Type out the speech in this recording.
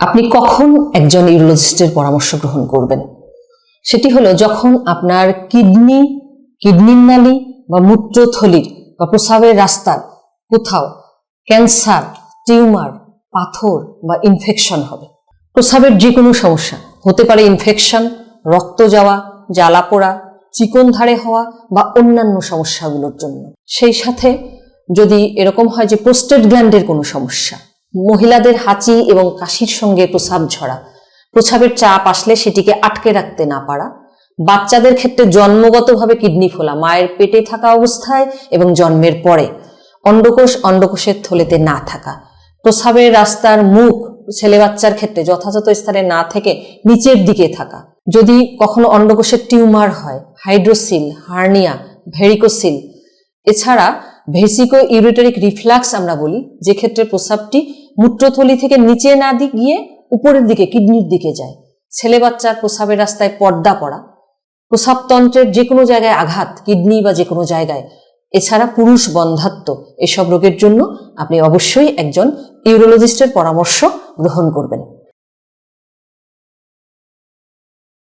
আপনি কখন একজন ইউরোলজিস্টের পরামর্শ গ্রহণ করবেন? সেটি হলো যখন আপনার কিডনি, কিডনির নালী বা মূত্রথলির বা প্রস্রাবের রাস্তার কোথাও ক্যান্সার, টিউমার, পাথর বা ইনফেকশন হবে। প্রস্রাবের যে কোনো সমস্যা, হতে পারে ইনফেকশন, রক্ত যাওয়া, জ্বালা পোড়া, চিকন ধারে হওয়া বা অন্যান্য সমস্যাগুলোর জন্য। সেই সাথে যদি এরকম হয় যে প্রোস্টেট গ্ল্যান্ডের কোনো সমস্যা মহিলাদের হাঁচি এবং কাশির সঙ্গে প্রসাব ঝরা প্রসাবের চাপ আসলে সেটিকে আটকে রাখতে না পারা। বাচ্চাদের ক্ষেত্রে জন্মগতভাবে কিডনি ফোলা, মায়ের পেটে থাকা অবস্থায় এবং জন্মের পরে। অন্ডকোষ অন্ডকোষের থলেতে না থাকা। প্রসাবের রাস্তার মুখ ছেলে বাচ্চার ক্ষেত্রে যথাযথ স্থানে না থেকে নিচের দিকে থাকা। যদি কখনো অন্ডকোষের টিউমার হয়, হাইড্রোসিল, হার্নিয়া, ভেরিকোসিল, এছাড়া ভেসিকো ইউরিটারিক রিফ্লাক্স আমরা বলি, যে ক্ষেত্রে প্রস্রাবটি মূত্রথলি থেকে নিচে না দি- গিয়ে উপরের দিকে, কিডনির দিকে যায়। ছেলে বাচ্চার প্রস্রাবের রাস্তায় পর্দা পড়া, প্রস্রাবতন্ত্রের যে কোনো জায়গায় আঘাত, কিডনি বা যে কোনো জায়গায়, এছাড়া পুরুষ বন্ধাত্ব এসব রোগের জন্য আপনি অবশ্যই একজন ইউরোলজিস্টের পরামর্শ গ্রহণ করবেন।